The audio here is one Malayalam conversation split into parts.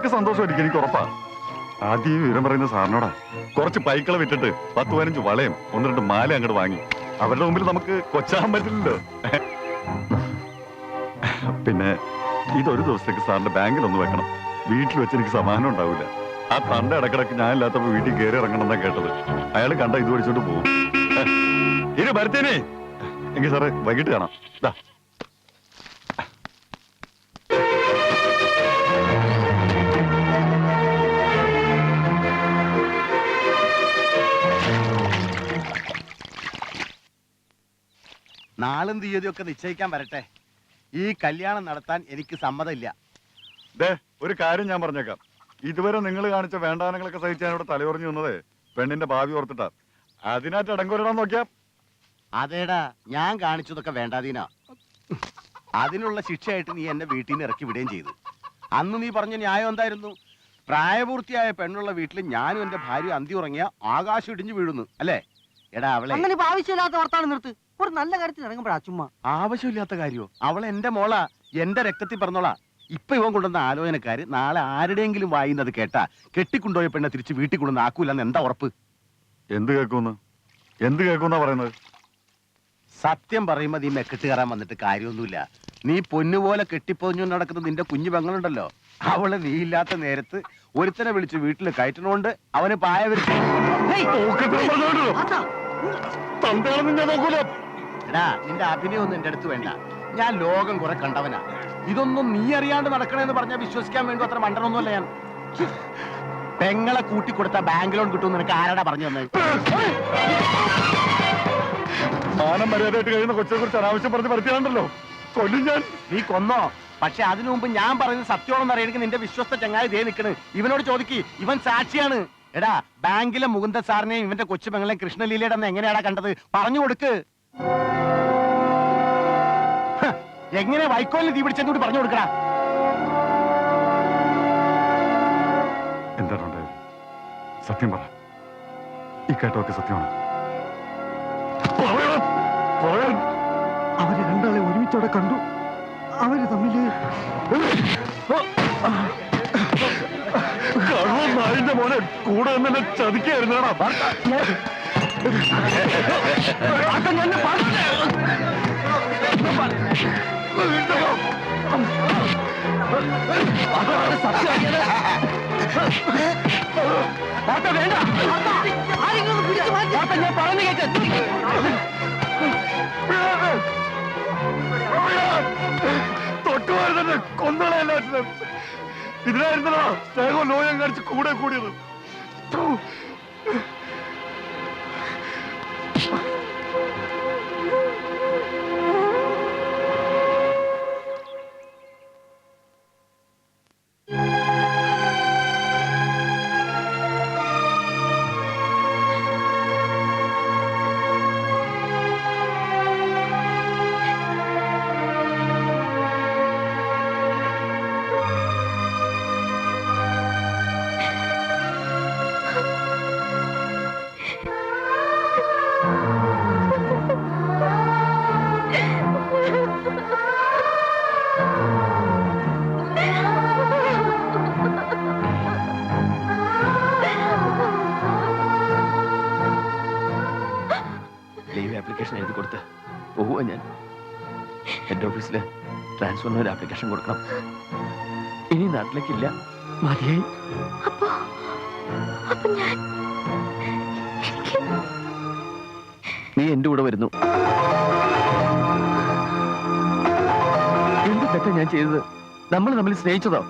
അവക്ക് സന്തോഷമായിരിക്കും എനിക്ക് ഉറപ്പാ. ആദ്യം വിവരം പറയുന്ന സാറിനോടാ. കുറച്ച് പൈക്കളെ വിറ്റിട്ട് പത്ത് പതിനഞ്ച് വളയും ഒന്ന് രണ്ട് മാല അങ്ങോട്ട് വാങ്ങി. അവരുടെ മുമ്പിൽ നമുക്ക് കൊച്ചാൻ പറ്റില്ലല്ലോ. പിന്നെ ഇതൊരു ദിവസത്തേക്ക് സാറിന്റെ ബാങ്കിൽ ഒന്ന് വെക്കണം. വീട്ടിൽ വെച്ച് എനിക്ക് സമാനം ഉണ്ടാവില്ല ആ തണ്ട ഇടക്കിടക്ക് ഞാൻ ഇല്ലാത്തപ്പോ വീട്ടിൽ കയറി ഇറങ്ങണം എന്നാ കേട്ടത്. അയാൾ കണ്ട ഇത് പഠിച്ചോണ്ട് പോകും. ഇനി ഭരത്തേനെ എങ്കിൽ സാറേ വൈകിട്ട് കാണാം. നാളും തീയതിയൊക്കെ നിശ്ചയിക്കാൻ വരട്ടെ. ഈ കല്യാണം നടത്താൻ എനിക്ക് സമ്മതമില്ല. ദേ ഒരു കാര്യം ഞാൻ പറഞ്ഞേക്കാം. ഇതുവരെ നിങ്ങൾ കാണിച്ച വേണ്ടാനങ്ങളൊക്കെ സഹിച്ച് ഞാൻ ഇവിടെ തലയുറഞ്ഞു വന്നതേ പെണ്ണിന്റെ ഭാവി ഓർത്തിട്ടാ. അതിനായിട്ട് അടങ്കൊരിടാൻ നോക്കിയാ? അതേടാ ഞാൻ കാണിച്ചതൊക്കെ വേണ്ടാതീനാ. അതിനുള്ള ശിക്ഷയായിട്ട് നീ എന്നെ വീട്ടിൽ നിന്ന് ഇറക്കി വിടുകയും ചെയ്തു. അന്ന് നീ പറഞ്ഞ ന്യായം എന്തായിരുന്നു? പ്രായപൂർത്തിയായ പെണ്ണുള്ള വീട്ടിൽ ഞാനും എന്റെ ഭാര്യ അന്തി ഉറങ്ങിയ ആകാശം ഇടിഞ്ഞു വീഴുന്നു അല്ലേ? എടാ അവളെ. അങ്ങനെ ഇപ്പൊ ആവശ്യമില്ലാത്ത വർത്താനം നിർത്ത്. ഒരു നല്ല കാര്യത്തിൽ ഇറങ്ങുമ്പോഴാ ചുമ്മാ. ആവശ്യമില്ലാത്ത കാര്യോ? അവളെ എന്റെ മോളാ. എന്റെ രക്തത്തിൽ പറഞ്ഞോളാ. ഇപ്പൊ ഇവൻ കൊണ്ടുവന്ന ആലോചനക്കാര് നാളെ ആരുടെയെങ്കിലും വായിന്നത് കേട്ടാ. കെട്ടിക്കൊണ്ടുപോയ പെണ്ണെ തിരിച്ച് വീട്ടിൽ കൊണ്ടുവന്ന് ആക്കൂലെന്ന് എന്താ ഉറപ്പ്? എന്ത് കേൾക്കുന്നു എന്ത് കേൾക്കുന്ന പറയുന്നത്? സത്യം പറയുമ്പോ നീ മെക്കെട്ട് കയറാൻ വന്നിട്ട് കാര്യമൊന്നുമില്ല. നീ പൊന്നുപോലെ കെട്ടിപ്പോഞ്ഞു നടക്കുന്ന നിന്റെ കുഞ്ഞു പെങ്ങളുണ്ടല്ലോ. അവൾ നീ ഇല്ലാത്ത നേരത്ത് ഒരുത്തനെ വിളിച്ച് വീട്ടിൽ കയറ്റണോണ്ട് അവന് പായ നിന്റെ അഭിനയം എടാ നിന്റെ അഭിനയൊന്നും എന്റെ അടുത്ത് വേണ്ട. ഞാൻ ലോകം കുറെ കണ്ടവനാ. ഇതൊന്നും നീ അറിയാണ്ട് നടക്കണെന്ന് പറഞ്ഞാൽ വിശ്വസിക്കാൻ വേണ്ടി അത്ര മണ്ടനൊന്നുമല്ല ഞാൻ. പെങ്ങളെ കൂട്ടിക്കൊടുത്ത ബാങ്ക് ലോൺ കിട്ടും നിനക്ക് ആരാടാ പറഞ്ഞു തന്നെ? മാനം മര്യാദയായിട്ട് കഴിയുന്ന കൊച്ചിനെ കുറിച്ച് അനാവശ്യം പറഞ്ഞ് പരത്തിയാണ്ടല്ലോ കൊല്ലും ഞാൻ. നീ കൊന്നോ? പക്ഷെ അതിനു മുമ്പ് ഞാൻ പറയുന്നത് സത്യമാണെന്ന് അറിയണമെങ്കിൽ നിന്റെ വിശ്വസ്ത ചങ്ങായി ദേ നിൽക്കണ് ഇവനോട് ചോദിക്ക് ഇവൻ സാക്ഷിയാണ്. എടാ ബാങ്കിലെ മുകുന്ദ സാറിനെയും ഇവന്റെ കൊച്ചു പെങ്ങളെ കൃഷ്ണലീലയുടെ അന്ന് എങ്ങനെയാടാ കണ്ടത്? പറഞ്ഞു കൊടുക്ക്. എങ്ങനെ വൈക്കോലിന് തീ പിടിച്ചെന്ന് കൂടി പറഞ്ഞു കൊടുക്കടാ. എന്താണ് സത്യം പറ. ഈ കേട്ടൊക്കെ സത്യമാണ്? അവരെ. രണ്ടാളെ ഒരുമിച്ചവിടെ കണ്ടു. അവർ തമ്മിൽ നായിന്റെ മോനെ കൂടെ തന്നെ ചതിക്കായിരുന്നാടാ മാറ്റി. ഞാൻ പറഞ്ഞു കേട്ട് തന്നെ കൊന്നളെ എല്ലാറ്റിനും. ഇതിനായിരുന്നല്ലോ സ്നേഹം ലോയം കാണിച്ച് കൂടെ കൂടിയത്. ട്രാൻസ്ഫറിന് ഒരു ആപ്ലിക്കേഷൻ കൊടുക്കണം. ഇനി നാട്ടിലേക്കില്ല. മതിയായി. നീ എന്റെ കൂടെ വരുന്നു. എന്ത് തെറ്റാ ഞാൻ ചെയ്തത്? നമ്മൾ തമ്മിൽ സ്നേഹിച്ചതോ?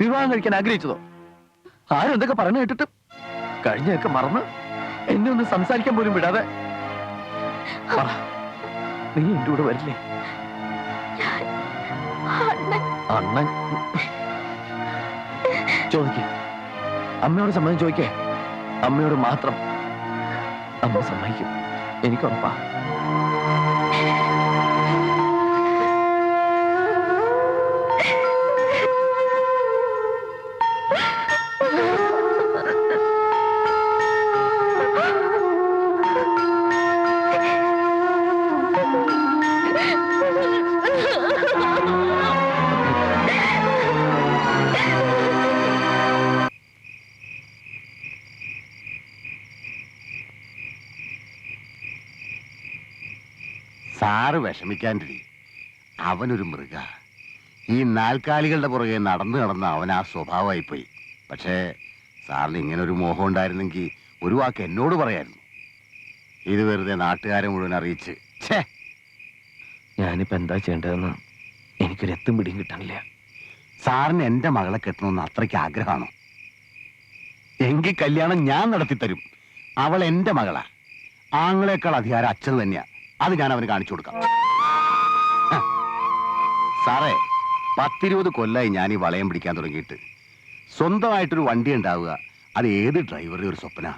വിവാഹം കഴിക്കാൻ ആഗ്രഹിച്ചതോ? ആരും എന്തൊക്കെ പറഞ്ഞു കേട്ടിട്ട് കഴിഞ്ഞൊക്കെ മറന്ന് എന്നെ ഒന്ന് സംസാരിക്കാൻ പോലും വിടാതെ. നീ എന്റെ കൂടെ വരില്ലേ? അണ്ണൻ. ചോദിക്കേ. അമ്മയോട് സമ്മതം ചോദിക്കേ. അമ്മയോട് മാത്രം അമ്മ സമ്മതിക്കും. എനിക്ക് ഉറപ്പാ സാറ് വിഷമിക്കാണ്ടിരി. അവനൊരു മൃഗ. ഈ നാൽക്കാലികളുടെ പുറകെ നടന്നു നടന്ന് അവൻ ആ സ്വഭാവമായി പോയി പക്ഷേ സാറിന് ഇങ്ങനെ ഒരു മോഹം ഉണ്ടായിരുന്നെങ്കിൽ ഒരു വാക്ക് എന്നോട് പറയായിരുന്നു. ഇത് വെറുതെ നാട്ടുകാരെ മുഴുവൻ അറിയിച്ച്. ഛേ! ഞാനിപ്പോൾ എന്താ ചെയ്യേണ്ടതെന്ന് എനിക്കൊരു എത്തും പിടിയും കിട്ടാനില്ല. സാറിന് എന്റെ മകളെ കെട്ടണമെന്ന് അത്രയ്ക്ക് ആഗ്രഹമാണോ? എങ്കിൽ കല്യാണം ഞാൻ നടത്തി തരും അവൾ എന്റെ മകളാ. ആങ്ങളെക്കാൾ അധികാരം അച്ഛൻ തന്നെയാ. അത് ഞാൻ അവന് കാണിച്ചു കൊടുക്കാം. സാറേ പത്തിരുപത് കൊല്ലായി ഞാൻ ഈ വളയം പിടിക്കാൻ തുടങ്ങിയിട്ട്. സ്വന്തമായിട്ടൊരു വണ്ടി ഉണ്ടാവുക അത് ഏത് ഡ്രൈവറുടെ ഒരു സ്വപ്ന.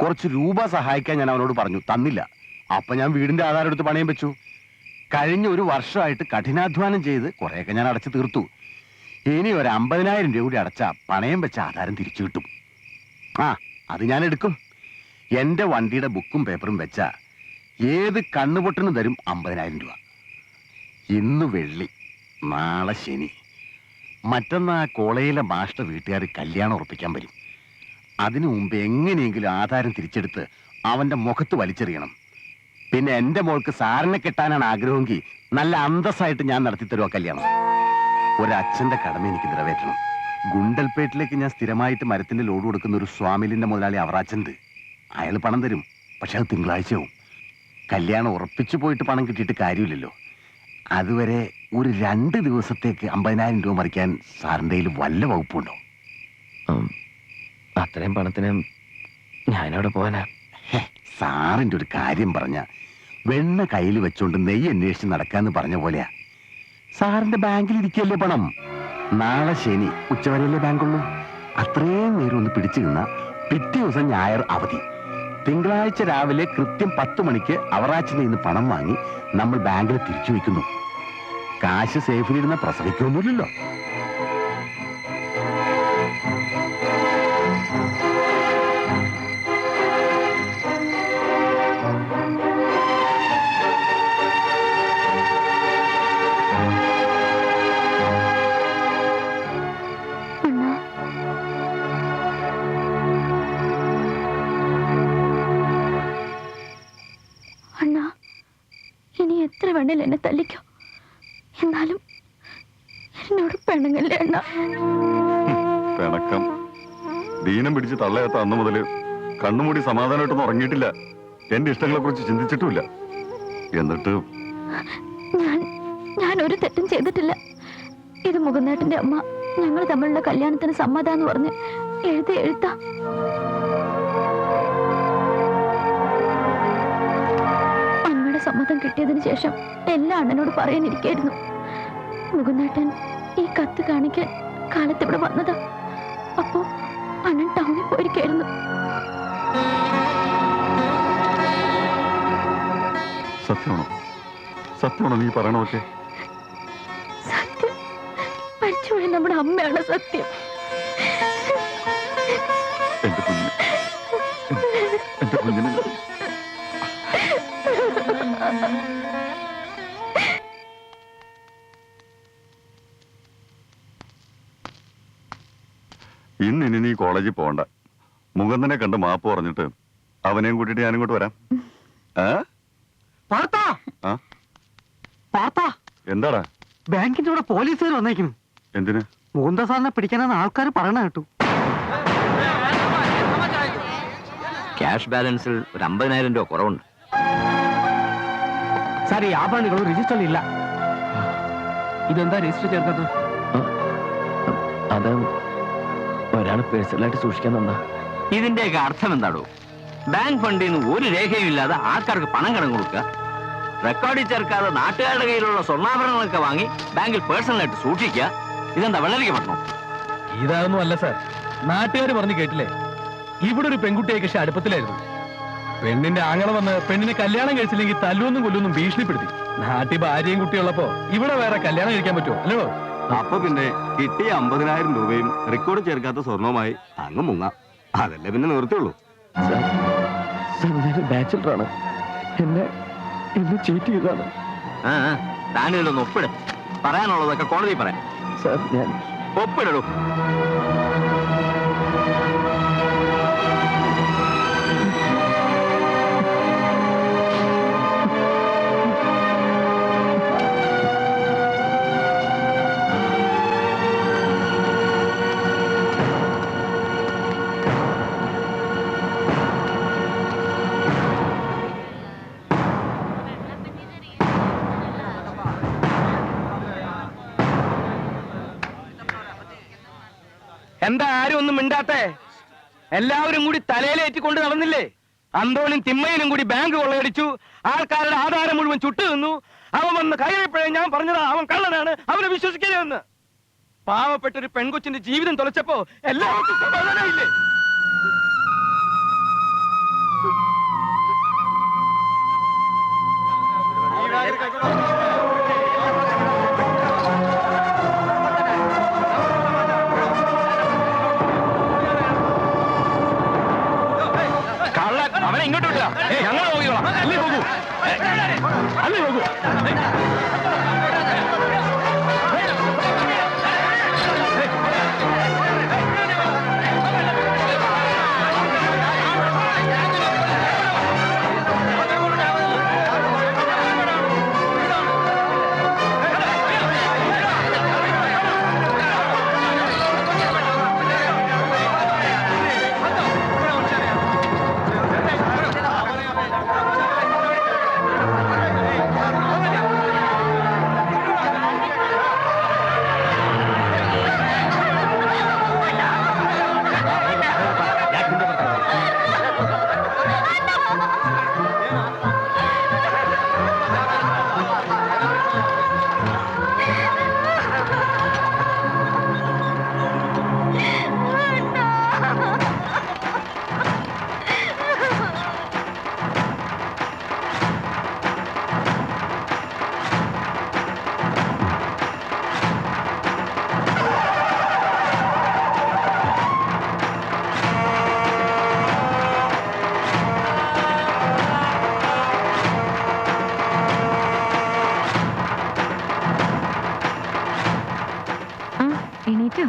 കുറച്ച് രൂപ സഹായിക്കാൻ ഞാൻ അവനോട് പറഞ്ഞു തന്നില്ല. അപ്പൊ ഞാൻ വീടിന്റെ ആധാരം എടുത്ത് പണയം വെച്ചു. കഴിഞ്ഞ ഒരു വർഷമായിട്ട് കഠിനാധ്വാനം ചെയ്ത് കുറെയൊക്കെ ഞാൻ അടച്ചു തീർത്തു. ഇനി ഒരു അമ്പതിനായിരം രൂപ കൂടി അടച്ച പണയം വെച്ച ആധാരം തിരിച്ചു കിട്ടും. ആ അത് ഞാൻ എടുക്കും. എന്റെ വണ്ടിയുടെ ബുക്കും പേപ്പറും വെച്ച ഏത് കണ്ണുപൊട്ടിന് തരും അമ്പതിനായിരം രൂപ? ഇന്ന് വെള്ളി നാളെ ശനി. മറ്റന്നാ കോളേജിലെ മാഷ്ടർ വീട്ടുകാർ കല്യാണം ഉറപ്പിക്കാൻ വരും. അതിനു മുമ്പ് എങ്ങനെയെങ്കിലും ആധാരം തിരിച്ചെടുത്ത് അവന്റെ മുഖത്ത് വലിച്ചെറിയണം. പിന്നെ എന്റെ മോൾക്ക് സാറിനെ കെട്ടാനാണ് ആഗ്രഹമെങ്കിൽ നല്ല അന്തസ്സായിട്ട് ഞാൻ നടത്തി തരുമോ കല്യാണം. ഒരച്ഛന്റെ കടമ എനിക്ക് നിറവേറ്റണം. ഗുണ്ടൽപേട്ടിലേക്ക് ഞാൻ സ്ഥിരമായിട്ട് മരത്തിന്റെ ലോഡ് കൊടുക്കുന്ന ഒരു സ്വാമിലിന്റെ മുതലാളി അവറാച്ചണ്ട് അയാൾ പണം തരും പക്ഷെ അത് തിങ്കളാഴ്ചയാവും. കല്യാണം ഉറപ്പിച്ചു പോയിട്ട് പണം കിട്ടിയിട്ട് കാര്യമില്ലല്ലോ. അതുവരെ ഒരു രണ്ട് ദിവസത്തേക്ക് അമ്പതിനായിരം രൂപ മറിക്കാൻ സാറിന്റെ കയ്യിൽ വല്ല വകുപ്പുണ്ടോ? അത്രയും പണത്തിന് ഞാനവിടെ പോകാനാ സാറിന്റെ ഒരു കാര്യം പറഞ്ഞ വെണ്ണ കയ്യിൽ വെച്ചോണ്ട് നെയ്യ് അന്വേഷിച്ച് നടക്കാന്ന് പറഞ്ഞ പോലെയാ. സാറിന്റെ ബാങ്കിൽ ഇരിക്കല്ലേ പണം? നാളെ ശനി ഉച്ചവരെയല്ലേ ബാങ്കുള്ളൂ? അത്രയും നേരം ഒന്ന് പിടിച്ചു നിന്ന പിറ്റേ ദിവസം ഞായർ അവധി. തിങ്കളാഴ്ച രാവിലെ കൃത്യം പത്ത് മണിക്ക് അവറാച്ചിൽ നിന്ന് പണം വാങ്ങി നമ്മൾ ബാങ്കിൽ തിരിച്ചു വയ്ക്കുന്നു. കാശ് സേഫിലിരുന്ന പ്രസവിക്കൊന്നുമില്ലല്ലോ ദീനം തള്ളയത്ത അന്ന് മുതൽ കണ്ണുമൂടി സമാധാനമായിട്ടൊന്നും ഉറങ്ങിയിട്ടില്ല. എന്റെ ഇഷ്ടങ്ങളെ കുറിച്ച് ചിന്തിച്ചിട്ടുമില്ല. എന്നിട്ട് ഞാൻ ഒരു തെറ്റും ചെയ്തിട്ടില്ല. ഇത് മുകുന്നേട്ടന്റെ അമ്മ ഞങ്ങൾ തമ്മിലുള്ള കല്യാണത്തിന് സമ്മതാന്ന് പറഞ്ഞ് എഴുതി എഴുത്താ. അമ്മയുടെ സമ്മതം കിട്ടിയതിന് ശേഷം എല്ലാ അണ്ണനോട് പറയാനിരിക്കായിരുന്നു. മുകുന്നേട്ടൻ ഈ കത്ത് കാണിക്കാൻ കാലത്ത് ഇവിടെ വന്നതാ. അപ്പോ അണ്ണൻ ടൗണിൽ പോയിരിക്കായിരുന്നു സത്യമാണോ? സത്യമാണോ നീ പറയണമൊക്കെ സത്യം? മരിച്ചുപോയ നമ്മുടെ അമ്മയാണ് സത്യം? കോളേജിൽ പോകണ്ട. മുകുന്ദനെ കണ്ട് മാപ്പ് പറഞ്ഞിട്ട് അവനെയും കൂട്ടിയിട്ട് ഞാനും ഇങ്ങോട്ട് വരാം. ആ? പാർത്താ ആ? പാർത്താ എന്താടാ? ബാങ്കിന്റെ കൂടെ പോലീസുകാർ വന്നേക്കുന്നു. എന്തിന്? മുകുന്ദ സാറിനെ പിടിക്കാനാണ് ആൾക്കാർ പറയണ കേട്ടു. ക്യാഷ് ബാലൻസിൽ ഒരു അമ്പതിനായിരം രൂപ കുറവുണ്ട്. സാർ ഈ ആഭരണങ്ങൾ രജിസ്റ്ററിൽ ഇല്ല. ഇതെന്താ രജിസ്റ്റർ ചേർക്കത് അത് ഒരാൾ പേഴ്സണലായിട്ട് സൂക്ഷിക്കാൻ തന്നാ. ഇതിന്റെയൊക്കെ അർത്ഥം എന്താടോ? ബാങ്ക് ഫണ്ടിൽ നിന്ന് ഒരു രേഖയും ഇല്ലാതെ ആൾക്കാർക്ക് പണം കടം കൊടുക്കുക. റെക്കോർഡിൽ ചേർക്കാതെ നാട്ടുകാരുടെ കയ്യിലുള്ള സ്വർണാഭരണങ്ങളൊക്കെ വാങ്ങി ബാങ്കിൽ പേഴ്സണലായിട്ട് സൂക്ഷിക്കുക. ഇതെന്താ വെള്ളരിക്ക പറ്റണോ ഇതാകുന്നു അല്ല സാർ. നാട്ടുകാർ പറഞ്ഞു കേട്ടില്ലേ? ഇവിടെ ഒരു പെൺകുട്ടിയെ കൃഷി അടുപ്പത്തിലായിരുന്നു. പെണ്ണിന്റെ ആങ്ങള വന്ന് പെണ്ണിനെ കല്യാണം കഴിച്ചില്ലെങ്കിൽ തല്ലുവെന്നും കൊല്ലൊന്നും ഭീഷണിപ്പെടുത്തി. നാട്ടിൽ ഭാര്യയും കുട്ടിയുള്ളപ്പോ ഇവിടെ വേറെ കല്യാണം കഴിക്കാൻ പറ്റുമോ? അല്ലയോ അപ്പൊ പിന്നെ കിട്ടിയ അമ്പതിനായിരം രൂപയും റെക്കോർഡ് ചേർക്കാത്ത സ്വർണവുമായി അങ്ങ് മുങ്ങ. അതല്ലേ പിന്നെ നിർത്തിയുള്ളൂ ബാച്ചിലറാണ് എന്നെ എന്നെ ചീറ്റ് ചെയ്താണ് താനിതിലൊന്ന് ഒപ്പിട്. പറയാനുള്ളതൊക്കെ കോടതി പറയാം സാർ ഞാൻ ഒപ്പിടൂ ആരും എല്ലാവരും കൂടി തലയിലേറ്റിക്കൊണ്ട് നടന്നില്ലേ? അന്തോണും തിമ്മയിലും കൂടി ബാങ്ക് കൊള്ളയടിച്ചു. ആൾക്കാരുടെ ആധാരം മുഴുവൻ ചുട്ടു നിന്നു അവൻ വന്ന് കയറിയപ്പോഴേ ഞാൻ പറഞ്ഞതാ അവൻ കള്ളനാണ് അവനെ വിശ്വസിക്കരുതെന്ന് പാവപ്പെട്ടൊരു പെൺകൊച്ചിന്റെ ജീവിതം തുളച്ചപ്പോ എല്ലാവർക്കും സമാധാനമില്ലേ കള്ളൻ അല്ലേ എണീറ്റോ?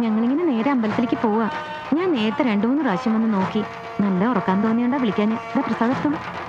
ഞങ്ങളിങ്ങനെ നേരെ അമ്പലത്തിലേക്ക് പോവാ. ഞാൻ നേരത്തെ രണ്ടു മൂന്ന് പ്രാവശ്യം വന്ന് നോക്കി. നല്ല ഉറക്കാൻ തോന്നിയോണ്ടാ വിളിക്കാൻ ഇതാ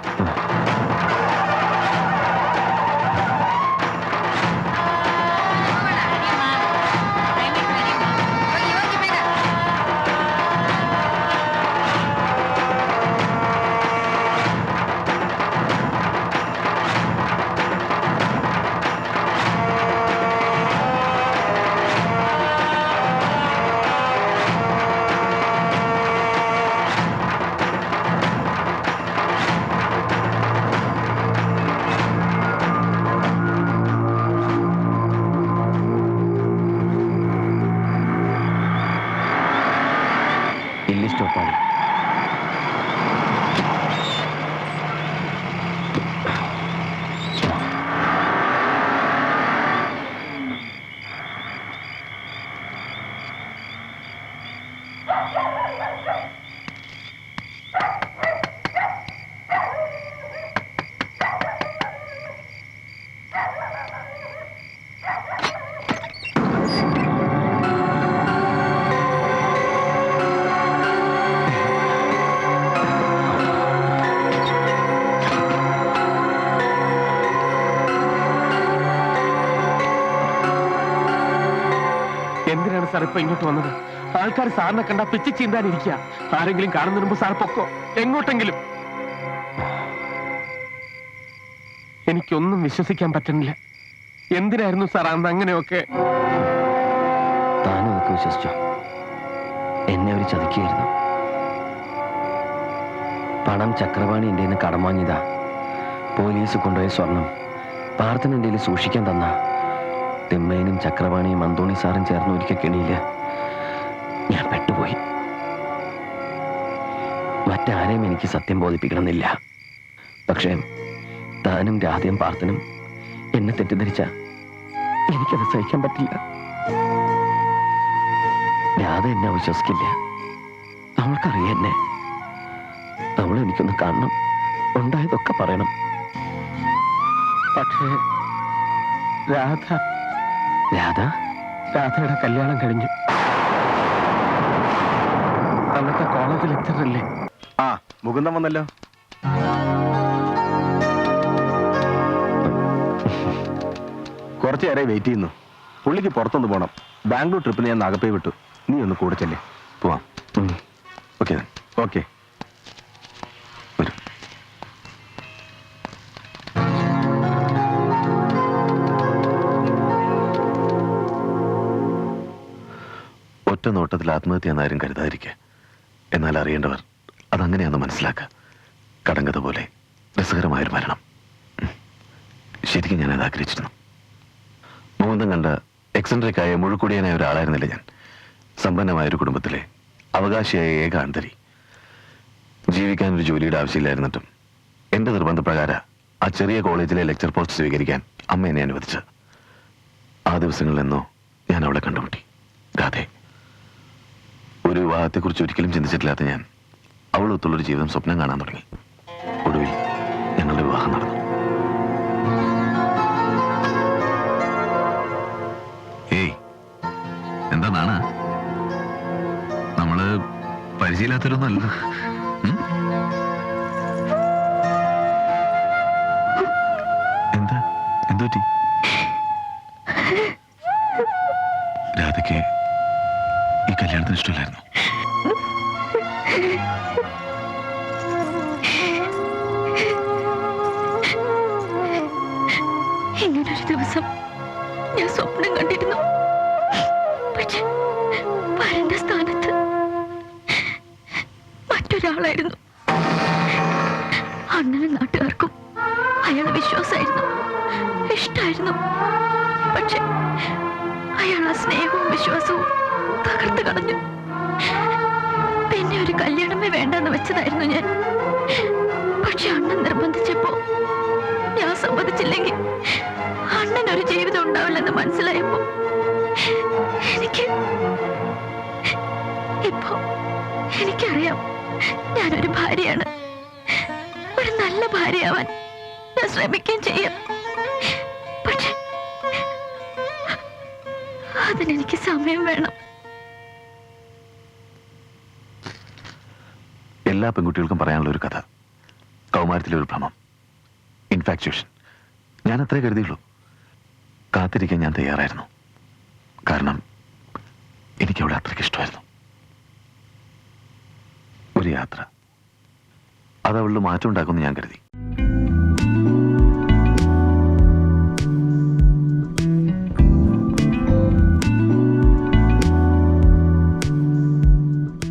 എന്തിനാണ് സാർ ഇപ്പൊ ഇങ്ങോട്ട് വന്നത്? ആൾക്കാർ സാറിനെ കണ്ട പിച്ചി ചീന്താനിരിക്കുക ആരെങ്കിലും കാണുന്ന മുമ്പ് സാർ പൊക്കോ. എങ്ങോട്ടെങ്കിലും. എനിക്കൊന്നും വിശ്വസിക്കാൻ പറ്റുന്നില്ല. എന്തിനായിരുന്നു സാർ അന്ന് അങ്ങനെയൊക്കെ? താനും ഒക്കെ വിശ്വസിച്ചോ? എന്നെ അവർ ചതിക്കുകയായിരുന്നു പണം ചക്രവാണി എന്റെ കടം വാങ്ങിയതാ. പോലീസ് കൊണ്ടുപോയ സ്വർണം. പാർത്ഥന സൂക്ഷിക്കാൻ തന്ന. തിമ്മേനും ചക്രവാണിയും അന്തോണി സാറും ചേർന്ന് ഒരിക്കൽ കെണിയില്ല ഞാൻ പെട്ടുപോയി. മറ്റാരെയും എനിക്ക് സത്യം ബോധിപ്പിക്കണമെന്നില്ല. പക്ഷേ താനും രാധയും പാർത്ഥനും എന്നെ തെറ്റിദ്ധരിച്ച എനിക്കത് സഹിക്കാൻ പറ്റില്ല. രാധ എന്നെ വിശ്വസിക്കില്ല. അവൾക്കറിയാം എന്നെ. അവൾ എനിക്കൊന്ന് കാണണം ഉണ്ടായതൊക്കെ പറയണം. പക്ഷേ രാധ രാധ? രാധയുടെ കല്യാണം കഴിഞ്ഞു. കോളേജ് ലെക്ചറല്ലേ ആ മുകുന്ദം വന്നല്ലോ. കുറച്ചു നേരമായി വെയിറ്റ് ചെയ്യുന്നു. പുള്ളിക്ക് പുറത്തൊന്ന് പോകണം ബാംഗ്ലൂർ ട്രിപ്പിന് ഞാൻ നാഗപ്പേ വിട്ടു. നീ ഒന്ന് കൂടെ ചെല്ലേ. പോവാം. ഓക്കെ ഓക്കെ ഒറ്റ നോട്ടത്തിൽ ആത്മഹത്യ എന്നാരും കരുതാതിരിക്കുക എന്നാൽ അറിയേണ്ടവർ അതങ്ങനെയാണെന്ന് മനസ്സിലാക്കുക കടങ്കഥ പോലെ രസകരമായൊരു മരണം. ശരിക്കും ഞാനത് ആഗ്രഹിച്ചിരുന്നു. മുകുന്ദം കണ്ട എക്സെൻട്രിക് ആയ മുഴുക്കുടിയനായ ഒരാളായിരുന്നില്ല ഞാൻ. സമ്പന്നമായ ഒരു കുടുംബത്തിലെ അവകാശിയായ ഏക ആന്തരി ജീവിക്കാൻ ഒരു ജോലിയുടെ ആവശ്യമില്ലായിരുന്നിട്ടും എന്റെ നിർബന്ധപ്രകാരം ആ ചെറിയ കോളേജിലെ ലെക്ചർ പോസ്റ്റ് സ്വീകരിക്കാൻ അമ്മ എന്നെ അനുവദിച്ചു ആ ദിവസങ്ങളിൽ നിന്നോ ഞാൻ അവളെ കണ്ടുമുട്ടി. രാധെ. ഒരു വിവാഹത്തെക്കുറിച്ച് ഒരിക്കലും ചിന്തിച്ചിട്ടില്ലാത്ത ഞാൻ അവളൊത്തുള്ളൊരു ജീവിതം സ്വപ്നം കാണാൻ തുടങ്ങി. ഒടുവിൽ ഞങ്ങളുടെ വിവാഹം നടന്നു. ഏയ് എന്താ നാണ? നമ്മൾ പരിചയമില്ലാത്തവരൊന്നല്ല? എന്താ? എന്തുപറ്റി? ഇഷ്ടമില്ലായിരുന്നു. ഇങ്ങനൊരു ദിവസം ഞാൻ സ്വപ്നം കണ്ടിരുന്നു. പക്ഷെ വരണ്ട സ്ഥാനത്ത് മറ്റൊരാളായിരുന്നു. അണ്ണനും നാട്ടുകാർക്കും അയാളെ വിശ്വാസമായിരുന്നു. ഇഷ്ടായിരുന്നു. പക്ഷെ അയാൾ ആ സ്നേഹവും വിശ്വാസവും തകർത്ത് കളഞ്ഞു. പിന്നെ ഒരു കല്യാണമേ വേണ്ടെന്ന് വെച്ചതായിരുന്നു ഞാൻ. പക്ഷെ അണ്ണൻ നിർബന്ധിച്ചപ്പോ ഞാൻ സമ്മതിച്ചില്ലെങ്കിൽ അണ്ണൻ ഒരു ജീവിതം ഉണ്ടാവില്ലെന്ന് മനസ്സിലായപ്പോ എനിക്ക് ഇപ്പോ എനിക്കറിയാം ഞാനൊരു ഭാര്യയാണ്. ഒരു നല്ല ഭാര്യയാവാൻ ഞാൻ ശ്രമിക്കുകയും ചെയ്യാം. പക്ഷെ അതിനെനിക്ക് സമയം വേണം. എല്ലാ പെൺകുട്ടികൾക്കും പറയാനുള്ള ഒരു കഥ. കൗമാരത്തിലെ ഒരു ഭ്രമം. ഇൻഫാക്ച്വേഷൻ ഞാൻ അത്രേ കരുതിയുള്ളൂ. കാത്തിരിക്കാൻ ഞാൻ തയ്യാറായിരുന്നു. കാരണം എനിക്ക് അവളെ അത്രയ്ക്ക് ഇഷ്ടമായിരുന്നു. ഒരു യാത്ര. അത് അവളിൽ മാറ്റം ഉണ്ടാക്കുമെന്ന് ഞാൻ കരുതി.